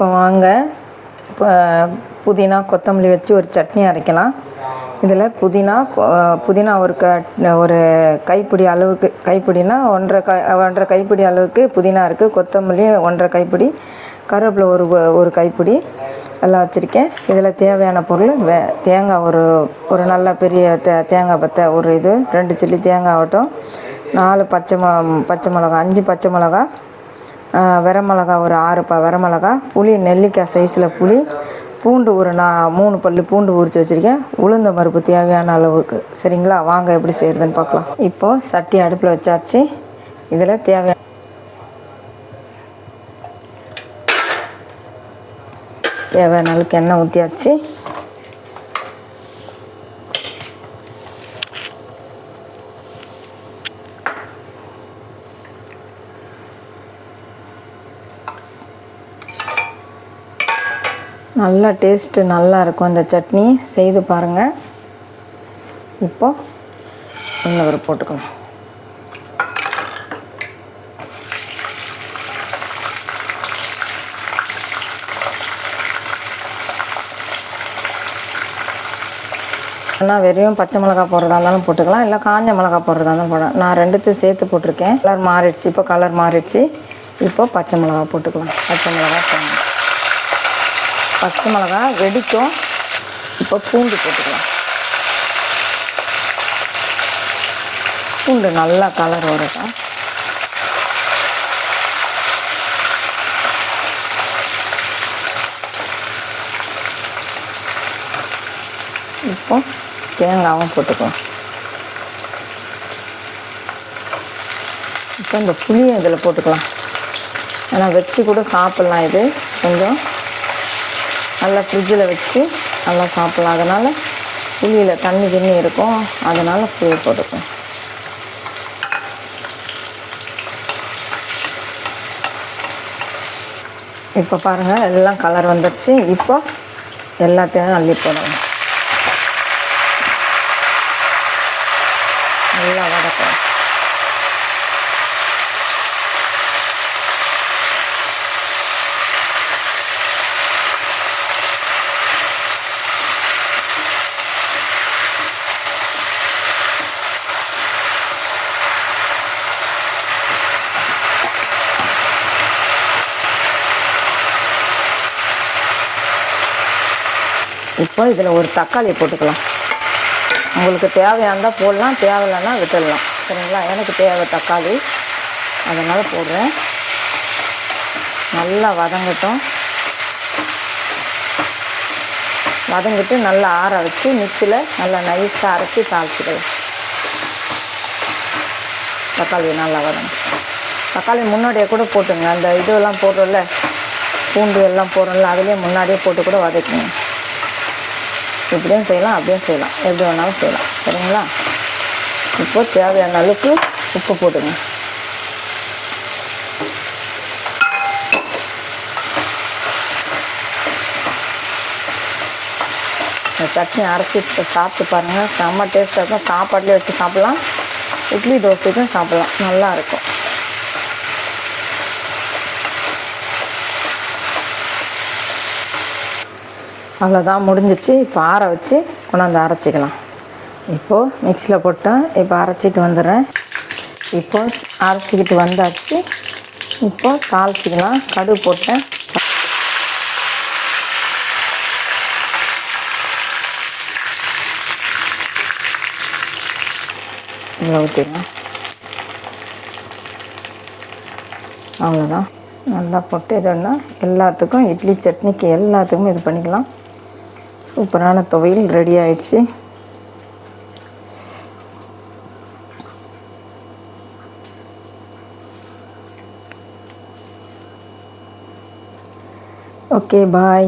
இப்போ வாங்க. இப்போ புதினா கொத்தமல்லி வச்சு ஒரு சட்னி அரைக்கலாம். இதில் புதினா புதினா ஒரு க ஒரு கைப்பிடி அளவுக்கு கைப்பிடினா ஒன்றரை கை ஒன்றரை கைப்பிடி அளவுக்கு புதினா இருக்குது கொத்தமல்லி ஒன்றரை கைப்பிடி கருவேப்பிலை ஒரு ஒரு கைப்பிடி எல்லாம் வச்சுருக்கேன். இதில் தேவையான பொருள் வே தேங்காய் ஒரு ஒரு நல்ல பெரிய தே தேங்காய் பற்ற ஒரு இது ரெண்டு சில்லி தேங்காய் ஆகட்டும். நாலு பச்சை மொ பச்சை மிளகா அஞ்சு பச்சை மிளகா வரமிளகா ஒரு ஆறு ப வரமிளகா புளி நெல்லிக்காய் சைஸில் புளி பூண்டு ஒரு நான் மூணு பல்லு பூண்டு உரித்து வச்சுருக்கேன். உளுந்த பருப்பு தேவையான அளவுக்கு. சரிங்களா? வாங்க எப்படி செய்கிறதுன்னு பார்க்கலாம். இப்போது சட்டி அடுப்பில் வச்சாச்சு. இதில் தேவையான தேவையான அளவுக்கு எண்ணெய் ஊற்றியாச்சு நல்லா டேஸ்ட்டு நல்லா இருக்கும் இந்த சட்னி. செய்து பாருங்கள் இப்போ இன்னொரு போட்டுக்கலாம். ஆனால் வெறும் பச்சை மிளகா போடுறதா இருந்தாலும் போட்டுக்கலாம். இல்லை காஞ்ச மிளகா போடுறதா இருந்தாலும் போடலாம். நான் ரெண்டுத்தையும் சேர்த்து போட்டிருக்கேன். கலர் மாறிடுச்சு. இப்போ கலர் மாறிடுச்சு. இப்போ பச்சை மிளகா போட்டுக்கலாம். பச்சை மிளகா போடணும் பச்சை மிளகா வெடிக்கும் இப்போ பூண்டு போட்டுக்கலாம். பூண்டு நல்லா கலர் வருதா இப்போ தேங்காவும் போட்டுக்கலாம். இப்போ இந்த புளியும் இதில் போட்டுக்கலாம். ஏன்னா வச்சு கூட சாப்பிட்லாம் இது. கொஞ்சம் நல்லா ஃப்ரிட்ஜில் வச்சு நல்லா சாப்பிட்லாம். அதனால் புளியில் தண்ணி தண்ணி இருக்கும். அதனால் புளி போட்டுக்குவேன் இப்போ பாருங்கள் எல்லாம் கலர் வந்துடுச்சு இப்போ எல்லாத்தையும் அள்ளி போடணும் நல்லா வதக்கும் இப்போ இதில் ஒரு தக்காளி போட்டுக்கலாம். உங்களுக்கு தேவையானதாக போடலாம் தேவையில்லைன்னா விட்டுடலாம். சரிங்களா? எனக்கு தேவை தக்காளி. அதனால் போடுறேன். நல்லா வதங்கட்டும். வதங்கிட்டு நல்லா ஆற வச்சு மிக்சியில் நல்லா நைஸாக அரைச்சி தாளிச்சிக்கலாம். தக்காளி நல்லா வதங்க தக்காளி முன்னாடியே கூட போட்டுங்க. அந்த இதெல்லாம் போடுறோம்ல பூண்டு எல்லாம் போடுறோம்ல அதுலேயே முன்னாடியே போட்டு கூட வதக்குங்க. இப்படியும் செய்யலாம் அப்படியும் செய்யலாம். எப்படி வேணாலும் செய்யலாம். சரிங்களா? இப்போ தேவையான அளவுக்கு உப்பு போட்டுங்க இந்த சட்னி அரைச்சி சாப்பிட்டு பாருங்கள் செம்ம டேஸ்ட்டாக இருக்கும். சாப்பாட்லேயே வச்சு சாப்பிட்லாம். இட்லி தோசைக்கும் சாப்பிட்லாம். நல்லா அவ்வளோதான் முடிஞ்சிச்சு. இப்போ ஆற வச்சு கொண்டாந்து அரைச்சிக்கலாம். இப்போது மிக்சியில் போட்டேன் இப்போ அரைச்சிட்டு வந்துடுறேன். இப்போ அரைச்சிக்கிட்டு வந்தாச்சு. இப்போ தாளிச்சிக்கலாம். கடுகு போட்டேன். இதில் ஊற்றிடலாம் அவ்வளோதான் நல்லா போட்டு இதுன்னா எல்லாத்துக்கும் இட்லி சட்னிக்கு எல்லாத்துக்கும் இது பண்ணிக்கலாம். சூப்பரான துவையல் ரெடி ஆயிடுச்சு ஓகே பாய்